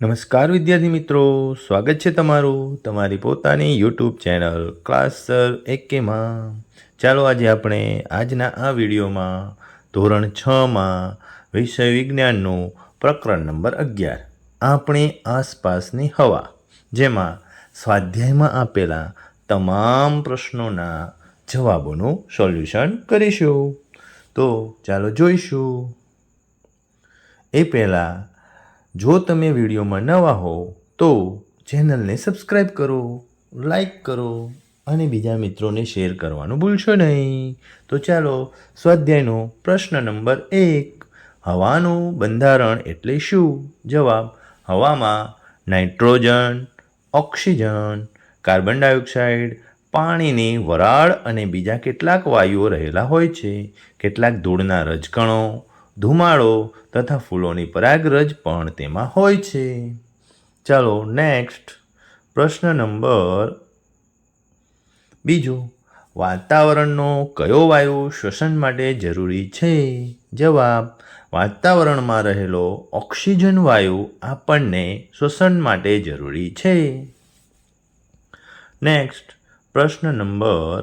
નમસ્કાર વિદ્યાર્થી મિત્રો, સ્વાગત છે તમારું તમારી પોતાની યુટ્યુબ ચેનલ ક્લાસ સર એકેમાં ચાલો આજે આપણે આજના આ વિડીયોમાં ધોરણ છમાં વિષય વિજ્ઞાનનું પ્રકરણ નંબર અગિયાર, આપણે આસપાસની હવા, જેમાં સ્વાધ્યાયમાં આપેલા તમામ પ્રશ્નોના જવાબોનું સોલ્યુશન કરીશું. તો ચાલો જોઈશું. એ પહેલાં જો તમે વિડીયોમાં નવા હો, તો ચેનલને સબસ્ક્રાઈબ કરો લાઈક કરો અને બીજા મિત્રોને શેર કરવાનું ભૂલશો નહીં. તો ચાલો, સ્વાધ્યાયનો પ્રશ્ન નંબર એક. હવાનું બંધારણ એટલે શું? જવાબ, હવામાં નાઇટ્રોજન, ઓક્સિજન, કાર્બન ડાયોક્સાઇડ, પાણીની વરાળ અને બીજા કેટલાક વાયુઓ રહેલા હોય છે. કેટલાક ધૂળના રજકણો ધુમાડો તથા ફૂલોની પરાગરજ પણ તેમાં હોય છે. ચાલો નેક્સ્ટ પ્રશ્ન નંબર બીજો. વાતાવરણનો કયો વાયુ શ્વસન માટે જરૂરી છે? જવાબ, વાતાવરણમાં રહેલો ઓક્સિજન વાયુ આપણને શ્વસન માટે જરૂરી છે. નેક્સ્ટ પ્રશ્ન નંબર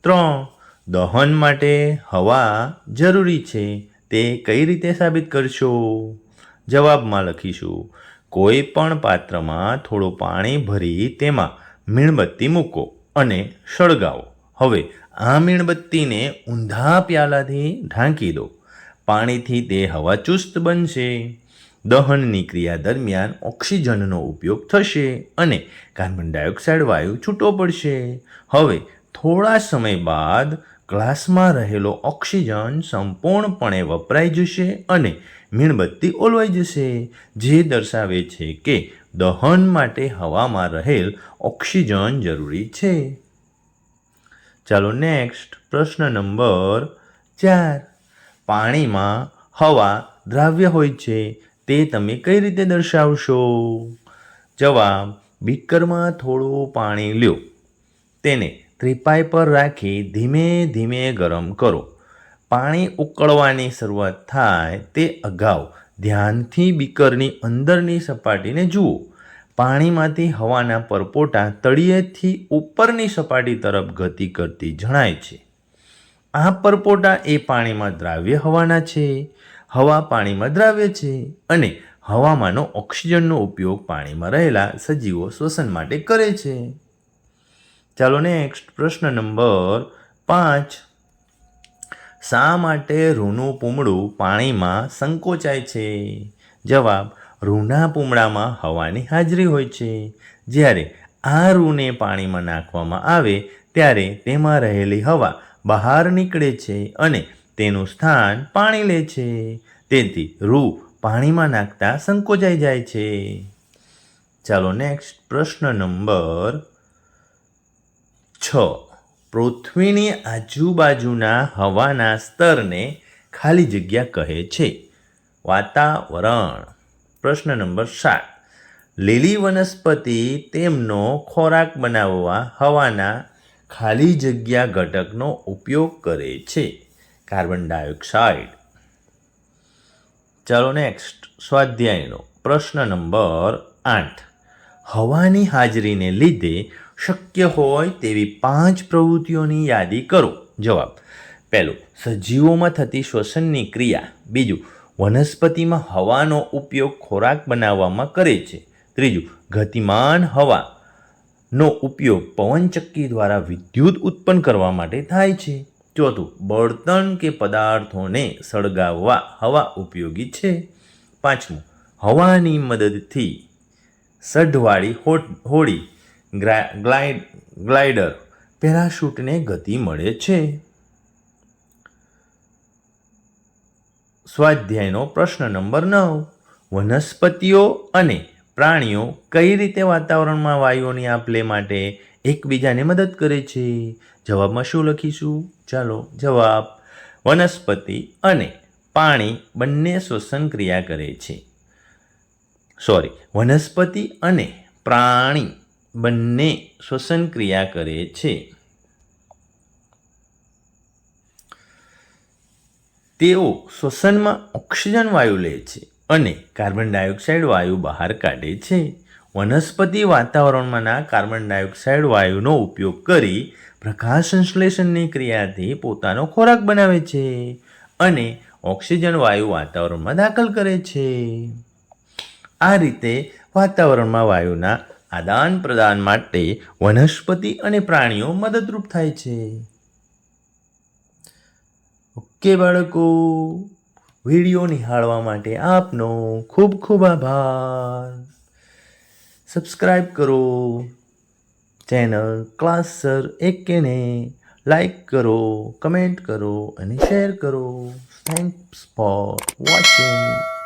ત્રણ. દહન માટે હવા જરૂરી છે, તે કઈ રીતે સાબિત કરશો? જવાબમાં લખીશું, કોઈ પણ પાત્રમાં થોડું પાણી ભરી તેમાં મીણબત્તી મૂકો અને સળગાવો. હવે આ મીણબત્તીને ઊંધા પ્યાલાથી ઢાંકી દો. પાણીથી તે હવા ચુસ્ત બનશે. દહનની ક્રિયા દરમિયાન ઓક્સિજનનો ઉપયોગ થશે અને કાર્બન ડાયોક્સાઇડ વાયુ છૂટો પડશે. હવે થોડા સમય બાદ ગ્લાસમાં રહેલો ઓક્સિજન સંપૂર્ણપણે વપરાઈ જશે અને મીણબત્તી ઓલવાઈ જશે, જે દર્શાવે છે કે દહન માટે હવામાં રહેલ ઓક્સિજન જરૂરી છે. ચાલો નેક્સ્ટ પ્રશ્ન નંબર ચાર. પાણીમાં હવા દ્રાવ્ય હોય છે, તે તમે કઈ રીતે દર્શાવશો? જવાબ, બીકરમાં થોડું પાણી લ્યો. તેને ત્રિપાઈ પર રાખી ધીમે ધીમે ગરમ કરો. પાણી ઉકળવાની શરૂઆત થાય તે અગાઉ ધ્યાનથી બીકરની અંદરની સપાટીને જુઓ. પાણીમાંથી હવાના પરપોટા તળિયેથી ઉપરની સપાટી તરફ ગતિ કરતી જણાય છે. આ પરપોટા એ પાણીમાં દ્રાવ્ય હવાના છે. હવા પાણીમાં દ્રાવ્ય છે અને હવામાંનો ઓક્સિજનનો ઉપયોગ પાણીમાં રહેલા સજીવો શ્વસન માટે કરે છે. ચાલો નેક્સ્ટ પ્રશ્ન નંબર પાંચ. શા માટે રૂનું પૂમડું પાણીમાં સંકોચાય છે? જવાબ, રૂના પૂમડામાં હવાની હાજરી હોય છે. જ્યારે આ રૂને પાણીમાં નાખવામાં આવે, ત્યારે તેમાં રહેલી હવા બહાર નીકળે છે અને તેનું સ્થાન પાણી લે છે. તેથી રૂ પાણીમાં નાખતા સંકોચાઈ જાય છે. ચાલો નેક્સ્ટ પ્રશ્ન નંબર છ. પૃથ્વીની આજુબાજુના હવાના સ્તરને ખાલી જગ્યા કહે છે. વાતાવરણ. પ્રશ્ન નંબર સાત. લીલી વનસ્પતિ તેમનો ખોરાક બનાવવા હવાના ખાલી જગ્યા ઘટકનો ઉપયોગ કરે છે. Carbon dioxide. ચાલો નેક્સ્ટ, સ્વાધ્યાયનો. પ્રશ્ન નંબર આઠ. હવાની હાજરીને લીધે શક્ય હોય તેવી પાંચ પ્રવૃત્તિઓની યાદી કરો. જવાબ. પહેલું, સજીવોમાં થતી શ્વસનની ક્રિયા. બીજું, વનસ્પતિમાં હવાનો ઉપયોગ ખોરાક બનાવવામાં કરે છે. ત્રીજું, ગતિમાન હવાનો ઉપયોગ પવનચક્કી દ્વારા વિદ્યુત ઉત્પન્ન કરવા માટે થાય છે. ચોથું, બળતણ કે પદાર્થોને સળગાવવા હવા ઉપયોગી છે. પાંચમું, હવાની મદદથી સઢવાળી હોડી ગ્લાઇડ ગ્લાઇડર. પેરાશૂટને ગતિ મળે છે. સ્વાધ્યાયનો પ્રશ્ન નંબર નવ. વનસ્પતિઓ અને પ્રાણીઓ કઈ રીતે વાતાવરણમાં વાયુઓની આપલે માટે એકબીજાને મદદ કરે છે? જવાબમાં શું લખીશું? ચાલો, જવાબ. વનસ્પતિ અને પાણી બંને શ્વસન ક્રિયા કરે છે. સોરી વનસ્પતિ અને પ્રાણી બંને શ્વસન ક્રિયા કરે છે. તેઓ શ્વસનમાં ઓક્સિજન વાયુ લે છે અને કાર્બન ડાયોક્સાઇડ વાયુ બહાર કાઢે છે. વનસ્પતિ વાતાવરણમાંના કાર્બન ડાયોક્સાઇડ વાયુનો ઉપયોગ કરી પ્રકાશ સંશ્લેષણની ક્રિયાથી પોતાનો ખોરાક બનાવે છે અને ઓક્સિજન વાયુ વાતાવરણમાં દાખલ કરે છે. આ રીતે વાતાવરણમાં વાયુના આદાન પ્રદાન માટે વનસ્પતિ અને પ્રાણીઓ મદદરૂપ થાય છે. ઓકે બાળકો, વીડિયો નિહાળવા માટે આપનો ખૂબ ખૂબ આભાર. સબસ્ક્રાઈબ કરો. ચેનલ ક્લાસ સર એકેને લાઈક કરો, કમેન્ટ કરો અને શેર કરો. Thanks for watching